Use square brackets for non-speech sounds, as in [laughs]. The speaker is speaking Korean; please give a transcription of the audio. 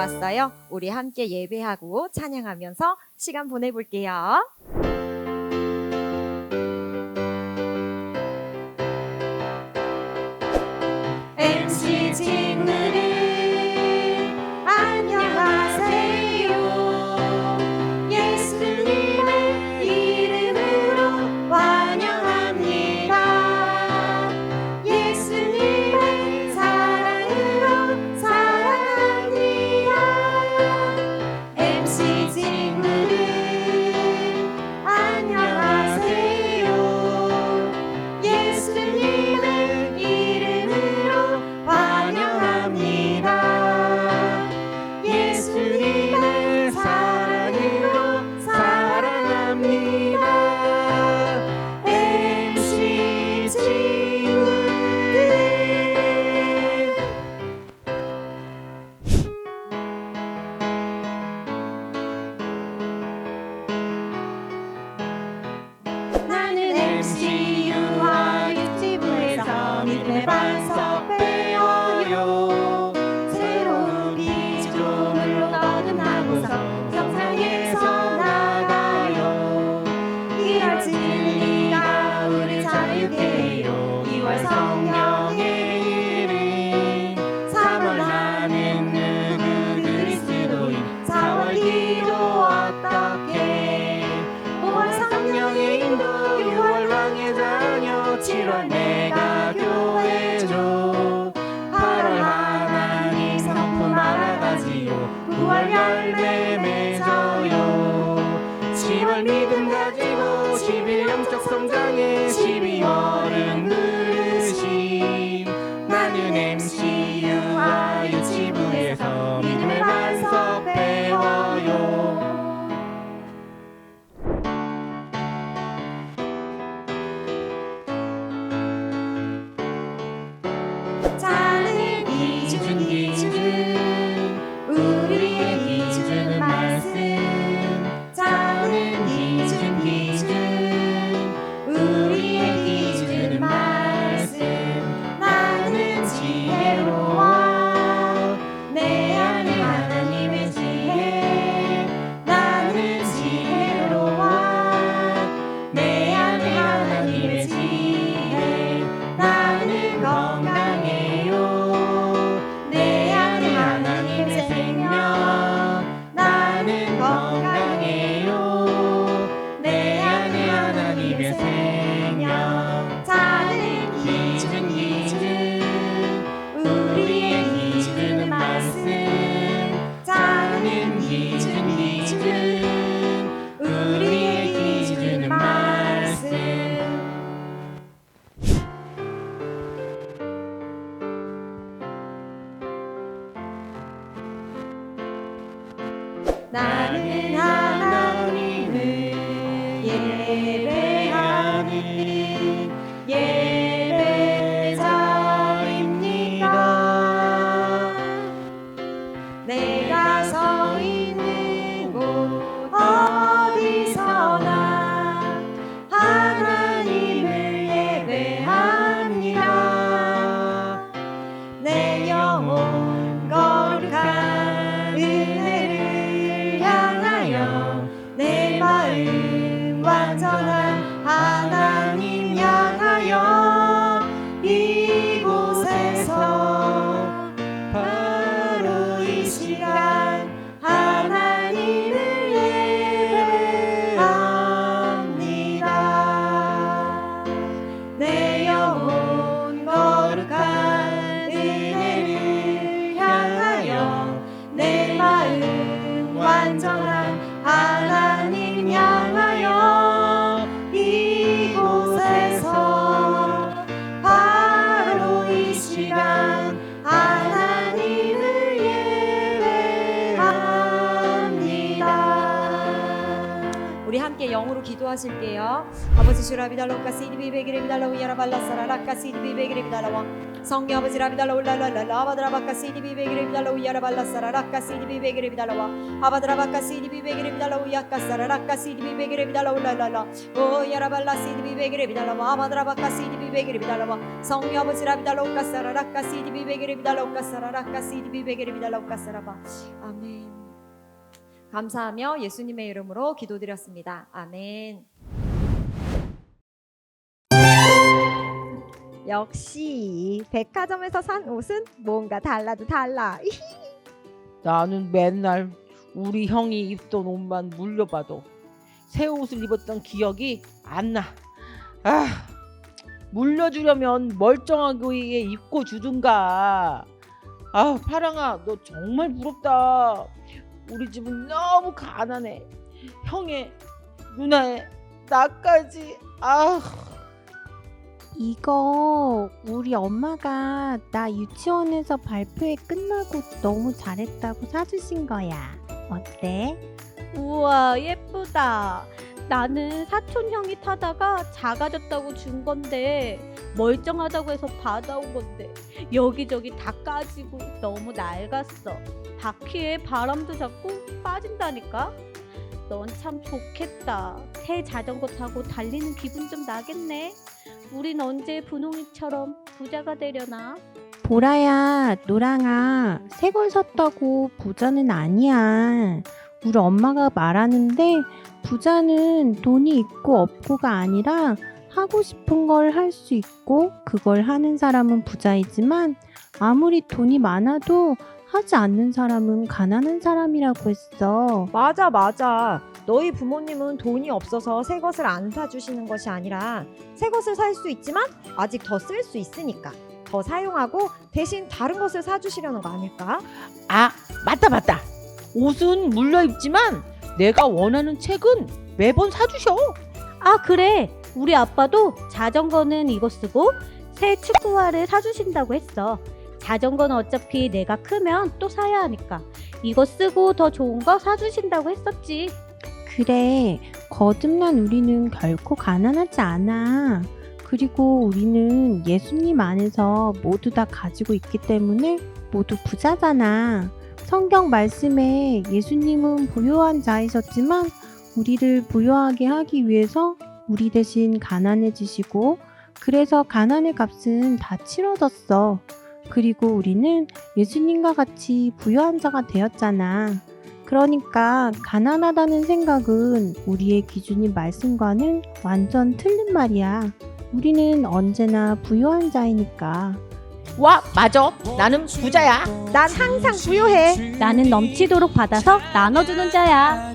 왔어요. 우리 함께 예배하고 찬양하면서 시간 보내볼게요. 기도하실게요. 아버지 주 라비달로카 시디비 베기레비달라 우야라 발라사라 라카 시디비 베기레비달라와 성령 아버지 라비달라 울랄랄라 아바드라바카 시디비 베기레비달라 우야라 발라사라 라카 시디비 베기레비달라와 아바드라바카 시디비 베기레비달라 우야카사라 라카 시디비 베기레비달라 울랄랄라 오 야라 발라 시디비 베기레비달라와 아바드라바카 시디비 베기레비달라와 성령 아버지 라비달라 우카사라 라카 시디비 베기레비달라 우카사라 라카 시디비 베기레비달라 우카사라바 아멘. 감사하며 예수님의 이름으로 기도드렸습니다. 아멘. 역시 백화점에서 산 옷은 뭔가 달라도 달라. [laughs] 나는 맨날 우리 형이 입던 옷만 물려봐도 새 옷을 입었던 기억이 안 나. 아, 물려주려면 멀쩡하게 입고 주든가. 아, 파랑아, 너 정말 부럽다. 우리 집은 너무 가난해. 형의 누나의 나까지. 아, 이거 우리 엄마가 나 유치원에서 발표회 끝나고 너무 잘했다고 사주신 거야. 어때? 우와 예쁘다. 나는 사촌 형이 타다가 작아졌다고 준 건데 멀쩡하다고 해서 받아온 건데 여기저기 다 까지고 너무 낡았어. 바퀴에 바람도 잡고 빠진다니까. 넌 참 좋겠다. 새 자전거 타고 달리는 기분 좀 나겠네. 우린 언제 분홍이처럼 부자가 되려나? 보라야, 노랑아, 새 걸 샀다고 부자는 아니야. 우리 엄마가 말하는데 부자는 돈이 있고 없고가 아니라 하고 싶은 걸 할 수 있고 그걸 하는 사람은 부자이지만 아무리 돈이 많아도 하지 않는 사람은 가난한 사람이라고 했어. 맞아, 맞아. 너희 부모님은 돈이 없어서 새 것을 안 사주시는 것이 아니라 새 것을 살 수 있지만 아직 더 쓸 수 있으니까 더 사용하고 대신 다른 것을 사주시려는 거 아닐까? 아, 맞다, 맞다. 옷은 물려 입지만 내가 원하는 책은 매번 사주셔. 아 그래 우리 아빠도 자전거는 이거 쓰고 새 축구화를 사주신다고 했어 자전거는 어차피 내가 크면 또 사야 하니까 이거 쓰고 더 좋은 거 사주신다고 했었지 그래, 거듭난 우리는 결코 가난하지 않아. 그리고 우리는 예수님 안에서 모두 다 가지고 있기 때문에 모두 부자잖아. 성경 말씀에 예수님은 부유한 자이셨지만 우리를 부유하게 하기 위해서 우리 대신 가난해지시고 그래서 가난의 값은 다 치러졌어. 그리고 우리는 예수님과 같이 부유한 자가 되었잖아. 그러니까 가난하다는 생각은 우리의 기준인 말씀과는 완전 틀린 말이야. 우리는 언제나 부유한 자이니까. 와, 맞아. 나는 부자야. 난 항상 부유해. 나는 넘치도록 받아서 나눠주는 자야